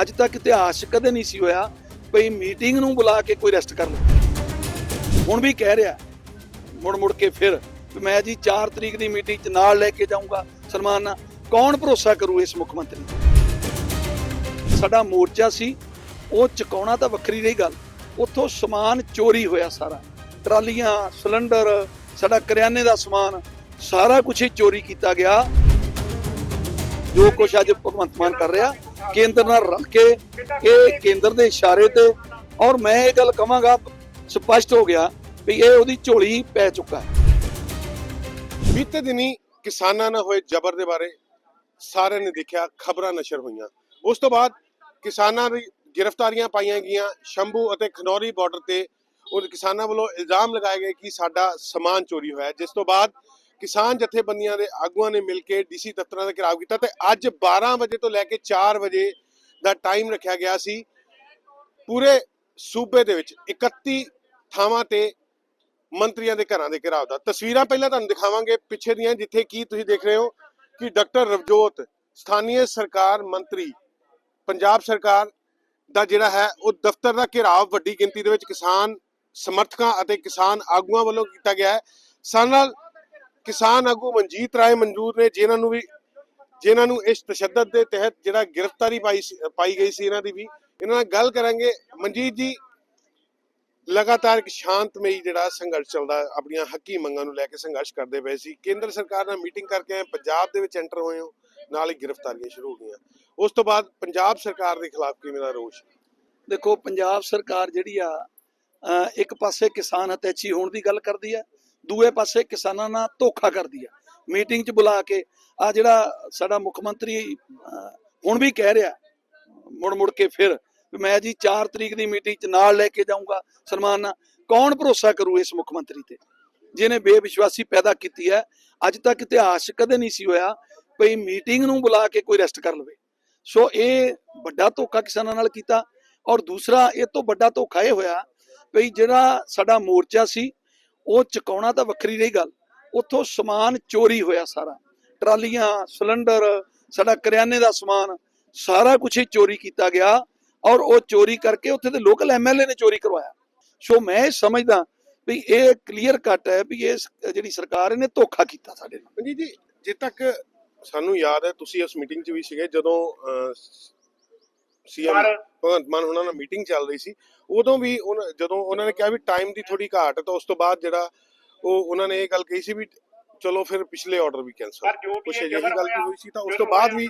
ਅੱਜ ਤੱਕ ਇਤਿਹਾਸ 'ਚ ਕਦੇ ਨਹੀਂ ਸੀ ਹੋਇਆ ਭਈ ਮੀਟਿੰਗ ਨੂੰ ਬੁਲਾ ਕੇ ਕੋਈ ਰੈਸਟ ਕਰ ਲਓ ਹੁਣ ਵੀ ਕਹਿ ਰਿਹਾ, ਮੁੜ ਮੁੜ ਕੇ ਫਿਰ ਮੈਂ ਜੀ 4 ਤਰੀਕ ਦੀ ਮੀਟਿੰਗ 'ਚ ਨਾਲ ਲੈ ਕੇ ਜਾਊਂਗਾ। ਸਨਮਾਨ ਨਾਲ ਕੌਣ ਭਰੋਸਾ ਕਰੂ ਇਸ ਮੁੱਖ ਮੰਤਰੀ ਸਾਡਾ ਮੋਰਚਾ ਸੀ, ਉਹ ਚੁਕਾਉਣਾ ਤਾਂ ਵੱਖਰੀ ਰਹੀ ਗੱਲ। ਉੱਥੋਂ ਸਮਾਨ ਚੋਰੀ ਹੋਇਆ ਸਾਰਾ। ਟਰਾਲੀਆਂ, ਸਿਲੰਡਰ, ਸਾਡਾ ਕਰਿਆਨੇ ਦਾ ਸਮਾਨ, ਸਾਰਾ ਕੁਝ ਹੀ ਚੋਰੀ ਕੀਤਾ ਗਿਆ। ਜੋ ਕੁਝ ਅੱਜ ਭਗਵੰਤ ਮਾਨ ਕਰ ਰਿਹਾ ਕੇਂਦਰ ਨਾਲ ਰਲ ਕੇ ਇਹ ਕੇਂਦਰ ਦੇ ਇਸ਼ਾਰੇ ਤੇ ਔਰ ਮੈਂ ਇਹ ਗੱਲ ਕਵਾਂਗਾ ਸਪਸ਼ਟ ਹੋ ਗਿਆ ਵੀ ਇਹ ਉਹਦੀ ਝੋਲੀ ਪੈ ਚੁੱਕਾ ਹੈ। ਬੀਤੇ ਦਿਨੀ ਕਿਸਾਨਾਂ ਨਾਲ ਹੋਏ ਜ਼ਬਰ ਦੇ ਬਾਰੇ ਸਾਰਿਆਂ ਨੇ ਦੇਖਿਆ, ਖਬਰਾਂ ਨਸ਼ਰ ਹੋਈਆਂ। ਉਸ ਤੋਂ ਬਾਅਦ ਕਿਸਾਨਾਂ ਦੀ ਗ੍ਰਿਫਤਾਰੀਆਂ ਪਾਈਆਂ ਗਈਆਂ। ਸ਼ੰਭੂ ਅਤੇ ਖਨੌਰੀ ਬਾਰਡਰ ਤੇ ਉਹ ਕਿਸਾਨਾਂ ਵੱਲੋਂ ਇਲਜ਼ਾਮ ਲਗਾਏ ਗਏ ਕਿ ਸਾਡਾ ਸਮਾਨ ਚੋਰੀ ਹੋਇਆ ਜਿਸ ਤੋਂ ਬਾਅਦ ਕਿਸਾਨ ਜਥੇਬੰਦੀਆਂ ਦੇ ਆਗੂਆਂ ਨੇ ਮਿਲ ਕੇ ਡੀਸੀ ਦਫ਼ਤਰਾਂ ਦਾ ਘਿਰਾਓ ਕੀਤਾ ਤੇ ਅੱਜ 12 ਵਜੇ ਤੋਂ ਲੈ ਕੇ 4 ਵਜੇ ਦਾ ਟਾਈਮ ਰੱਖਿਆ ਗਿਆ ਸੀ। ਪੂਰੇ ਸੂਬੇ ਦੇ ਵਿੱਚ 31 ਥਾਵਾਂ ਤੇ ਮੰਤਰੀਆਂ ਦੇ ਘਰਾਂ ਦੇ ਘਿਰਾਓ ਦਾ। ਤਸਵੀਰਾਂ ਪਹਿਲਾਂ ਤੁਹਾਨੂੰ ਦਿਖਾਵਾਂਗੇ ਪਿੱਛੇ ਦੀਆਂ, ਜਿੱਥੇ ਕੀ ਤੁਸੀਂ ਦੇਖ ਰਹੇ ਹੋ ਕਿ ਡਾਕਟਰ ਰਵਜੋਤ ਸਥਾਨੀ ਸਰਕਾਰ ਮੰਤਰੀ, ਪੰਜਾਬ ਸਰਕਾਰ ਦਾ ਜਿਹੜਾ ਹੈ, ਉਹ ਦਫ਼ਤਰ ਦਾ ਘਿਰਾਓ ਵੱਡੀ ਗਿਣਤੀ ਦੇ ਵਿੱਚ ਕਿਸਾਨ ਸਮਰਥਕਾਂ ਅਤੇ ਕਿਸਾਨ ਆਗੂਆਂ ਵੱਲੋਂ ਕੀਤਾ ਗਿਆ ਹੈ। ਸਾਨ ਨਾਲ ਕਿਸਾਨ ਆਗੂ ਮਨਜੀਤ ਰਾਏ ਮਨਜੂਰ ਨੇ, ਜਿਨ੍ਹਾਂ ਨੂੰ ਵੀ, ਜਿਨ੍ਹਾਂ ਨੂੰ ਇਸ ਤਸ਼ੱਦਦ ਦੇ ਤਹਿਤ ਜਿਹੜਾ ਗ੍ਰਿਫਤਾਰੀ ਪਾਈ ਪਾਈ ਗਈ ਸੀ ਇਹਨਾਂ ਦੀ ਵੀ, ਇਹਨਾਂ ਨਾਲ ਗੱਲ ਕਰਾਂਗੇ। ਮਨਜੀਤ ਜੀ, ਲਗਾਤਾਰ ਇੱਕ ਸ਼ਾਂਤਮਈ ਜਿਹੜਾ ਸੰਘਰਸ਼ ਚੱਲਦਾ, ਆਪਣੀਆਂ ਹੱਕੀ ਮੰਗਾਂ ਨੂੰ ਲੈ ਕੇ ਸੰਘਰਸ਼ ਕਰਦੇ ਪਏ ਸੀ। ਕੇਂਦਰ ਸਰਕਾਰ ਨਾਲ ਮੀਟਿੰਗ ਕਰਕੇ ਆਏ, ਪੰਜਾਬ ਦੇ ਵਿੱਚ ਐਂਟਰ ਹੋਏ ਹੋ, ਨਾਲ ਹੀ ਗ੍ਰਿਫਤਾਰੀਆਂ ਸ਼ੁਰੂ ਹੋ ਗਈਆਂ। ਉਸ ਤੋਂ ਬਾਅਦ ਪੰਜਾਬ ਸਰਕਾਰ ਦੇ ਖਿਲਾਫ ਕਿਵੇਂ ਦਾ ਰੋਸ਼? ਦੇਖੋ, ਪੰਜਾਬ ਸਰਕਾਰ ਜਿਹੜੀ ਆ, ਅਹ ਇੱਕ ਪਾਸੇ ਕਿਸਾਨ ਹਤੈਚੀ ਹੋਣ ਦੀ ਗੱਲ ਕਰਦੀ ਆ ਦੂਏ ਪਾਸੇ ਕਿਸਾਨਾਂ ਨਾਲ ਧੋਖਾ ਕਰਦੀ ਆ। ਮੀਟਿੰਗ 'ਚ ਬੁਲਾ ਕੇ ਆ ਜਿਹੜਾ ਸਾਡਾ ਮੁੱਖ ਮੰਤਰੀ ਹੁਣ ਵੀ ਕਹਿ ਰਿਹਾ, ਮੁੜ ਮੁੜ ਕੇ ਫਿਰ ਵੀ ਮੈਂ ਜੀ 4 ਤਰੀਕ ਦੀ ਮੀਟਿੰਗ 'ਚ ਨਾਲ ਲੈ ਕੇ ਜਾਊਂਗਾ ਸਨਮਾਨ ਨਾਲ। ਕੌਣ ਭਰੋਸਾ ਕਰੂ ਇਸ ਮੁੱਖ ਮੰਤਰੀ ਤੇ? ਜਿਹਨੇ ਬੇਵਿਸ਼ਵਾਸੀ ਪੈਦਾ ਕੀਤੀ ਹੈ, ਅੱਜ ਤੱਕ ਇਤਿਹਾਸ ਕਦੇ ਨਹੀਂ ਸੀ ਹੋਇਆ ਭਈ ਮੀਟਿੰਗ ਨੂੰ ਬੁਲਾ ਕੇ ਕੋਈ ਰੈਸਟ ਕਰ ਲਵੇ। ਸੋ ਇਹ ਵੱਡਾ ਧੋਖਾ ਕਿਸਾਨਾਂ ਨਾਲ ਕੀਤਾ ਔਰ ਦੂਸਰਾ ਇਹ ਤੋਂ ਵੱਡਾ ਧੋਖਾ ਇਹ ਹੋਇਆ ਵੀ ਜਿਹੜਾ ਸਾਡਾ ਮੋਰਚਾ ਸੀ ਉਹ ਚੁਕਾਉਣਾ ਤਾਂ ਵੱਖਰੀ ਰਹੀ ਗੱਲ। ਉੱਥੋਂ ਸਮਾਨ ਚੋਰੀ ਹੋਇਆ ਸਾਰਾ। ਟਰਾਲੀਆਂ, ਸਿਲੰਡਰ, ਸਾਡਾ ਕਰਿਆਨੇ ਦਾ ਸਮਾਨ, ਸਾਰਾ ਕੁਝ ਹੀ ਚੋਰੀ ਕੀਤਾ ਗਿਆ ਔਰ ਉਹ ਚੋਰੀ ਕਰਕੇ ਉੱਥੇ ਦੇ ਲੋਕਲ ਐਮਐਲਏ ਨੇ ਚੋਰੀ ਕਰਵਾਇਆ। ਸੋ ਮੈਂ ਇਹ ਸਮਝਦਾ ਵੀ ਇਹ ਕਲੀਅਰ ਕੱਟ ਹੈ ਵੀ ਇਹ ਜਿਹੜੀ ਸਰਕਾਰ ਇਹਨੇ ਧੋਖਾ ਕੀਤਾ ਸਾਡੇ ਨਾਲ। ਜੀ ਜੀ, ਜੇ ਤੱਕ ਸਾਨੂੰ ਯਾਦ ਹੈ, ਤੁਸੀਂ ਇਸ ਮੀਟਿੰਗ 'ਚ ਵੀ ਸੀਗੇ ਜਦੋਂ ਸੀਐਮ ਭਗਵੰਤ ਮਾਨ ਉਹਨਾਂ ਨਾਲ ਮੀਟਿੰਗ ਚੱਲ ਰਹੀ ਸੀ। ਉਦੋਂ ਵੀ ਉਹਨਾਂ- ਜਦੋਂ ਉਹਨਾਂ ਨੇ ਕਿਹਾ ਵੀ ਟਾਈਮ ਦੀ ਥੋੜੀ ਘਾਟ ਹੈ ਤਾਂ ਉਸ ਤੋਂ ਬਾਅਦ ਜਿਹੜਾ ਉਹ ਉਹਨਾਂ ਨੇ ਇਹ ਗੱਲ ਕਹੀ ਸੀ ਵੀ ਚਲੋ ਫਿਰ ਪਿਛਲੇ ਆਰਡਰ ਵੀ ਕੈਨਸਲ ਕੁਛ ਅਜਿਹੀ ਗੱਲ ਵੀ ਹੋਈ ਸੀ ਤਾਂ ਉਸ ਤੋਂ ਬਾਅਦ ਵੀ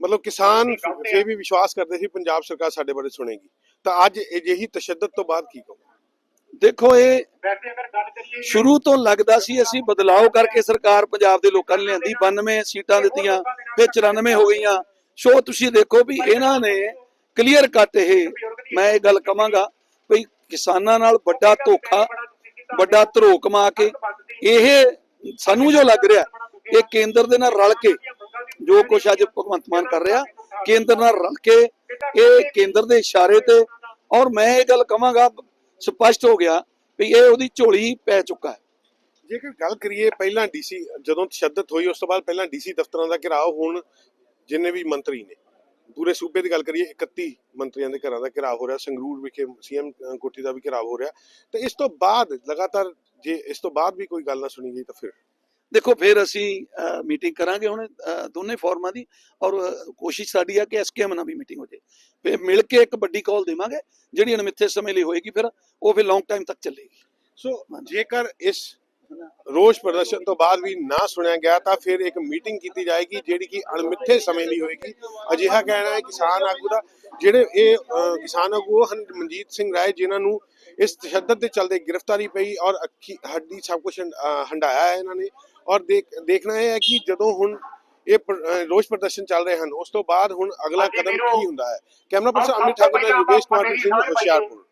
ਮਤਲਬ ਕਿਸਾਨ ਫੇ ਵੀ ਵਿਸ਼ਵਾਸ ਕਰਦੇ ਸੀ ਪੰਜਾਬ ਸਰਕਾਰ ਸਾਡੇ ਬਾਰੇ ਸੁਣੇਗੀ। ਤਾਂ ਅੱਜ ਅਜਿਹੀ ਤਸ਼ੱਦਦ ਤੋਂ ਬਾਅਦ ਕੀ ਕਹੋ ਦੇਖੋ ਇਹ ਸ਼ੁਰੂ ਤੋਂ ਲੱਗਦਾ ਸੀ ਅਸੀਂ ਬਦਲਾਅ ਕਰਕੇ ਸਰਕਾਰ ਪੰਜਾਬ ਦੇ ਲੋਕਾਂ ਨੇ ਲਿਆਂਦੀ। 92 ਸੀਟਾਂ ਦਿੱਤੀਆਂ ਫਿਰ 94 ਹੋ ਗਈਆਂ। ਸੋ ਤੁਸੀਂ ਦੇਖੋ ਵੀ ਇਹਨਾਂ ਨੇ ਕਲੀਅਰ ਕੱਟ ਇਹ। ਮੈਂ ਇਹ ਗੱਲ ਕਵਾਂਗਾ ਵੀ ਕਿਸਾਨਾਂ ਨਾਲ ਵੱਡਾ ਧੋਖਾ ਵੱਡਾ ਧਰੋ ਕਮਾ ਕੇ ਇਹ ਸਾਨੂੰ ਜੋ ਲੱਗ ਰਿਹਾ ਇਹ ਕੇਂਦਰ ਦੇ ਨਾਲ ਰਲ ਕੇ ਜੋ ਕੁਝ ਅੱਜ ਭਗਵੰਤ ਮਾਨ ਕਰ ਰਿਹਾ ਕੇਂਦਰ ਨਾਲ ਰਲ ਕੇ ਇਹ ਕੇਂਦਰ ਦੇ ਇਸ਼ਾਰੇ ਤੇ ਔਰ ਮੈਂ ਇਹ ਗੱਲ ਕਵਾਂਗਾ ਸਪਸ਼ਟ ਹੋ ਗਿਆ ਵੀ ਇਹ ਉਹਦੀ ਝੋਲੀ ਪੈ ਚੁੱਕਾ ਹੈ। ਜੇਕਰ ਗੱਲ ਕਰੀਏ ਪਹਿਲਾਂ ਡੀਸੀ ਜਦੋਂ ਤਸ਼ੱਦਦ ਹੋਈ ਉਸ ਤੋਂ ਬਾਅਦ ਪਹਿਲਾਂ ਡੀਸੀ ਦਫ਼ਤਰਾਂ ਦਾ ਘਿਰਾਓ ਹੁਣ ਜਿੰਨੇ ਵੀ ਮੰਤਰੀ ਨੇ। ਪੂਰੇ ਸੂਬੇ ਦੀ ਗੱਲ ਕਰੀਏ 31 ਮੰਤਰੀਆਂ ਦੇ ਘਰਾਂ ਦਾ ਘਿਰਾਓ ਹੋ ਰਿਹਾ ਸੰਗਰੂਰ ਵਿਖੇ ਸੀਐਮ ਕੋਠੀ ਦਾ ਵੀ ਘਿਰਾਓ ਹੋ ਰਿਹਾ। ਤੇ ਇਸ ਤੋਂ ਬਾਅਦ ਲਗਾਤਾਰ ਜੇ ਇਸ ਤੋਂ ਬਾਅਦ ਵੀ ਕੋਈ ਗੱਲ ਨਾ ਸੁਣੀ ਗਈ ਤਾਂ ਫਿਰ? ਦੇਖੋ ਫਿਰ ਅਸੀਂ ਮੀਟਿੰਗ ਕਰਾਂਗੇ ਹੁਣ ਦੋਨੇ ਫੋਰਮਾਂ ਦੀ। ਔਰ ਕੋਸ਼ਿਸ਼ ਸਾਡੀ ਆ ਕਿ ਐਸਕੇਐਮ ਨਾਲ ਵੀ ਮੀਟਿੰਗ ਹੋ ਜਾਏ। ਫਿਰ ਮਿਲ ਕੇ ਇੱਕ ਵੱਡੀ ਕਾਲ ਦੇਵਾਂਗੇ ਜਿਹੜੀ ਅਣਮਿੱਥੇ ਸਮੇਂ ਲਈ ਹੋਏਗੀ ਫਿਰ ਉਹ ਫਿਰ ਲੌਂਗ ਟਾਈਮ ਤੱਕ ਚੱਲੇਗੀ। ਸੋ ਜੇਕਰ ਇਸ ਰੋਸ ਪ੍ਰਦਰਸ਼ਨ ਤੋਂ ਬਾਅਦ ਵੀ ਨਾ ਸੁਣਿਆ ਗਿਆ ਤਾਂ ਫਿਰ ਇੱਕ ਮੀਟਿੰਗ ਕੀਤੀ ਜਾਏਗੀ ਜਿਹੜੀ ਕਿ ਅਣਮਿੱਥੇ ਸਮੇਂ ਲਈ ਹੋਏਗੀ। ਅਜਿਹਾ ਕਹਿਣਾ ਹੈ ਕਿਸਾਨ ਆਗੂ ਦਾ ਜਿਹੜੇ ਇਹ ਕਿਸਾਨ ਆਗੂ ਹਨ ਮਨਜੀਤ ਸਿੰਘ ਰਾਏ ਜਿਨ੍ਹਾਂ ਨੂੰ ਇਸ ਤਸ਼ੱਦਦ ਦੇ ਚਲਦੇ ਗ੍ਰਿਫਤਾਰੀ ਪਈ ਔਰ ਅੱਖੀ ਹੱਡੀ ਸਭ ਕੁਝ ਹੰਡਾਇਆ ਹੈ ਇਹਨਾਂ ਨੇ ਔਰ ਦੇਖ ਦੇਖਣਾ ਹੈ ਕਿ ਜਦੋਂ ਹੁਣ ਇਹ ਰੋਸ ਪ੍ਰਦਰਸ਼ਨ ਚੱਲ ਰਹੇ ਹਨ ਉਸ ਤੋਂ ਬਾਅਦ ਹੁਣ ਅਗਲਾ ਕਦਮ ਕੀ ਹੁੰਦਾ ਹੈ? ਕੈਮਰਾ ਪਰਸਨ ਅਮਿਤ ਠਾਕੁਰ ਦਾ ਯੋਗੇਸ਼ ਕੁਮਾਰ ਸਿੰਘ ਹੁਸ਼ਿਆਰਪੁਰ।